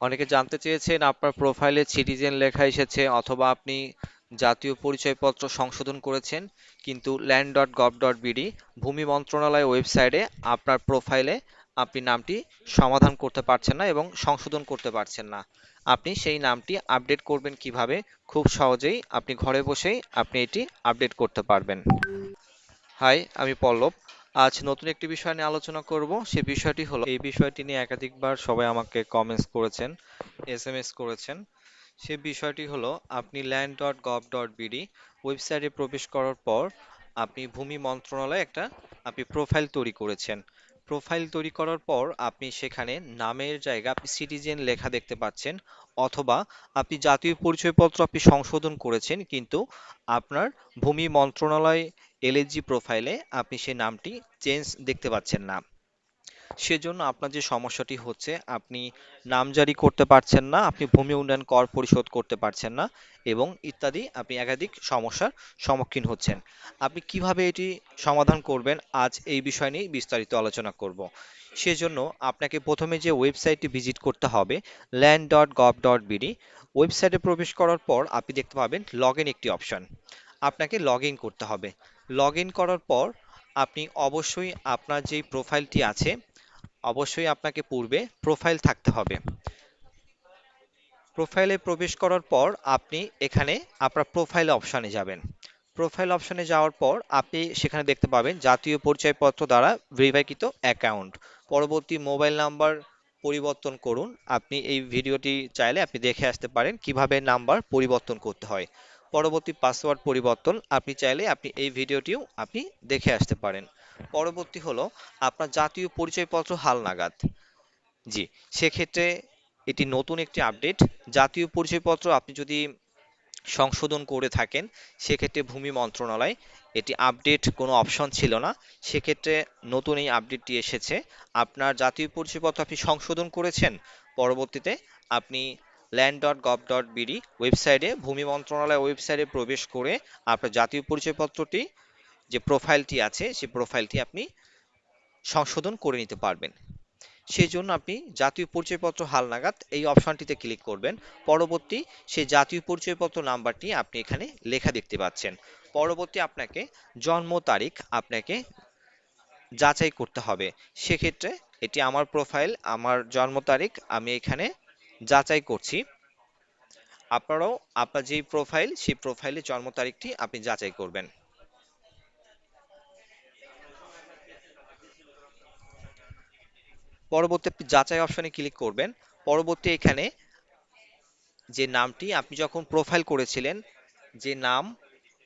অনেকে জানতে চেয়েছেন আপনার প্রোফাইলে সিটিজেন লেখা এসেছে অথবা আপনি জাতীয় পরিচয়পত্র সংশোধন করেছেন, কিন্তু land dot gov dot BD ভূমি মন্ত্রণালয় ওয়েবসাইটে আপনার প্রোফাইলে আপনি নামটি সমাধান করতে পারছেন না এবং সংশোধন করতে পারছেন না। আপনি সেই নামটি আপডেট করবেন কীভাবে? খুব সহজেই আপনি ঘরে বসেই আপনি এটি আপডেট করতে পারবেন। হাই আমি পল্লব। আজ নতুন একটি বিষয় নিয়ে আলোচনা করব। সে বিষয়টি হলো, এই বিষয়টি নিয়ে একাধিকবার সবাই আমাকে কমেন্টস করেছেন এসএমএস করেছেন। সে বিষয়টি হলো, আপনি land dot gov dot BD ওয়েবসাইটে প্রবেশ করার পর আপনি ভূমি মন্ত্রণালয়ে একটা, আপনি প্রোফাইল তৈরি করেছেন। প্রোফাইল তৈরি করার পর আপনি সেখানে নামের জায়গা, আপনি সিটিজেন লেখা দেখতে পাচ্ছেন, অথবা আপনি জাতীয় পরিচয়পত্র আপনি সংশোধন করেছেন, কিন্তু আপনার ভূমি মন্ত্রণালয় এলএসজি প্রোফাইলে আপনি সেই নামটি চেঞ্জ দেখতে পাচ্ছেন না। সেজন্য আপনার যে সমস্যাটি হচ্ছে, আপনি নামজারি করতে পারছেন না, আপনি ভূমি উন্নয়ন কর পরিশোধ করতে পারছেন না এবং ইত্যাদি আপনি একাধিক সমস্যার সম্মুখীন হচ্ছেন। আপনি কীভাবে এটি সমাধান করবেন, আজ এই বিষয় নিয়ে বিস্তারিত আলোচনা করব। সেজন্য আপনাকে প্রথমে যে ওয়েবসাইটটি ভিজিট করতে হবে land dot gov dot BD ওয়েবসাইটে প্রবেশ করার পর আপনি দেখতে পাবেন লগ একটি অপশন আপনাকে লগ করতে হবে। লগ ইন করার পর আপনি অবশ্যই আপনার যেই প্রোফাইলটি আছে, অবশ্যই আপনাকে পূর্বে প্রোফাইল থাকতে হবে। প্রোফাইলে প্রবেশ করার পর আপনি এখানে আপনার প্রোফাইল অপশানে যাবেন। প্রোফাইল অপশানে যাওয়ার পর আপনি সেখানে দেখতে পাবেন জাতীয় পরিচয়পত্র দ্বারা ভেরিফাইকৃত অ্যাকাউন্ট পরবর্তী মোবাইল নাম্বার পরিবর্তন করুন। আপনি এই ভিডিওটি চাইলে আপনি দেখে আসতে পারেন কীভাবে নাম্বার পরিবর্তন করতে হয়। পরবর্তী পাসওয়ার্ড পরিবর্তন আপনি চাইলে আপনি এই ভিডিওটিও আপনি দেখে আসতে পারেন। পরবর্তী হলো আপনার জাতীয় পরিচয়পত্র হালনাগাদ। জি, সেক্ষেত্রে এটি নতুন একটি আপডেট জাতীয় পরিচয়পত্র আপনি যদি সংশোধন করে থাকেন, সেক্ষেত্রে ভূমি মন্ত্রণালয় এটি আপডেট কোনো অপশন ছিল না। সেক্ষেত্রে নতুন এই আপডেটটি এসেছে। আপনার জাতীয় পরিচয়পত্র আপনি সংশোধন করেছেন, পরবর্তীতে আপনি land dot gov dot BD ওয়েবসাইটে ভূমি মন্ত্রণালয় ওয়েবসাইটে প্রবেশ করে আপনার জাতীয় পরিচয়পত্রটি, যে প্রোফাইলটি আছে, সেই প্রোফাইলটি আপনি সংশোধন করে নিতে পারবেন। সেই জন্য আপনি জাতীয় পরিচয়পত্র হালনাগাদ এই অপশনটিতে ক্লিক করবেন। পরবর্তী সেই জাতীয় পরিচয়পত্র নাম্বারটি আপনি এখানে লেখা দেখতে পাচ্ছেন। পরবর্তী আপনাকে জন্ম তারিখ আপনাকে যাচাই করতে হবে। সেক্ষেত্রে এটি আমার প্রোফাইল আমার জন্ম তারিখ, আমি এখানে যাচাই করছি। আপনারাও আপনার যেই প্রোফাইল সেই প্রোফাইলে জন্ম তারিখটি আপনি যাচাই করবেন। পরবর্তী যাচাই অপশনে ক্লিক করবেন। পরবর্তী এখানে যে নামটি আপনি যখন প্রোফাইল করেছিলেন, যে নাম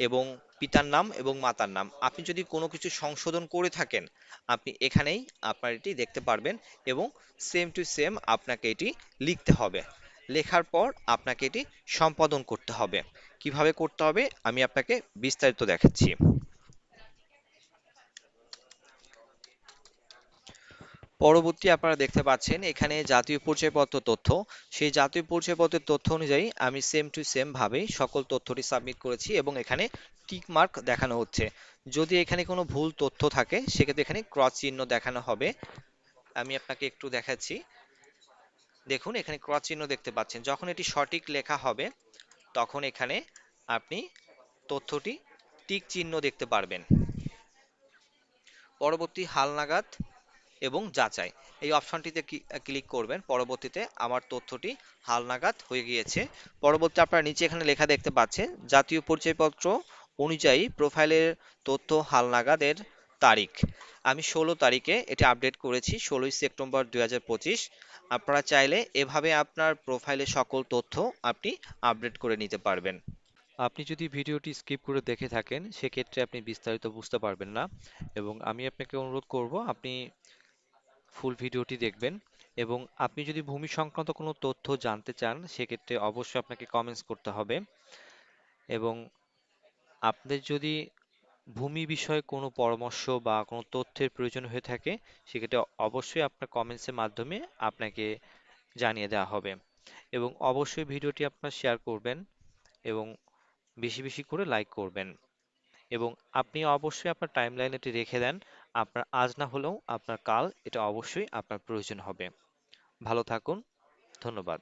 এবং পিতার নাম এবং মাতার নাম। আপনি যদি কোনো কিছু সংশোধন করে থাকেন, আপনি এখানেই আপনার এটি দেখতে পারবেন এবং সেম টু সেম আপনাকে এটি লিখতে হবে। লেখার পর আপনাকে এটি সম্পাদন করতে হবে। কীভাবে করতে হবে? আমি আপনাকে বিস্তারিত দেখাচ্ছি। পরবর্তী আপনারা দেখতে পাচ্ছেন, এখানে জাতীয় পরিচয়পত্র তথ্য। সেই জাতীয় পরিচয়পত্রের তথ্য অনুযায়ী আমি সেম টু সেম ভাবে সকল তথ্যটি সাবমিট করেছি এবং এখানে টিক মার্ক দেখানো হচ্ছে। যদি এখানে কোনো ভুল তথ্য থাকে, সেক্ষেত্রে এখানে ক্রস চিহ্ন দেখানো হবে। আমি আপনাকে একটু দেখাচ্ছি। দেখুন, এখানে ক্রস চিহ্ন দেখতে পাচ্ছেন। যখন এটি সঠিক লেখা হবে, তখন এখানে আপনি তথ্যটি টিক চিহ্ন দেখতে পারবেন। পরবর্তী হালনাগাদ এবং যাচাই। এই অপশনটিতে ক্লিক করবেন। পরবর্তীতে আমার তথ্যটি হালনাগাদ হয়ে গিয়েছে। পরবর্তী আপনারা নিচে এখানে লেখা দেখতে পাচ্ছেন, জাতীয় পরিচয়পত্র অনুযায়ী প্রোফাইলের তথ্য হালনাগাদের তারিখ। আমি ষোলো তারিখে এটি আপডেট করেছি, ষোলোই সেপ্টেম্বর দু হাজার পঁচিশ। আপনারা চাইলে এভাবে আপনার প্রোফাইলের সকল তথ্য আপনি আপডেট করে নিতে পারবেন। আপনি যদি ভিডিওটি স্কিপ করে দেখে থাকেন, সেক্ষেত্রে আপনি বিস্তারিত বুঝতে পারবেন না। এবং আমি আপনাকে অনুরোধ করব, আপনি ফুল ভিডিওটি দেখবেন এবং আপনি যদি ভূমি সংক্রান্ত কোনো তথ্য জানতে চান, সেক্ষেত্রে অবশ্যই আপনাকে কমেন্টস করতে হবে। এবং আপনাদের যদি ভূমি বিষয়ে কোনো পরামর্শ বা কোনো তথ্যের প্রয়োজন হয়ে থাকে, সেক্ষেত্রে অবশ্যই আপনার কমেন্টসের মাধ্যমে আপনাকে জানিয়ে দেওয়া হবে। এবং অবশ্যই ভিডিওটি আপনার শেয়ার করবেন এবং বেশি বেশি করে লাইক করবেন। এবং আপনি অবশ্যই আপনার টাইমলাইনে এটি রেখে দেন আপনার আজ না হলেও আপনার কাল এটা অবশ্যই আপনার প্রয়োজন হবে। ভালো থাকুন ধন্যবাদ।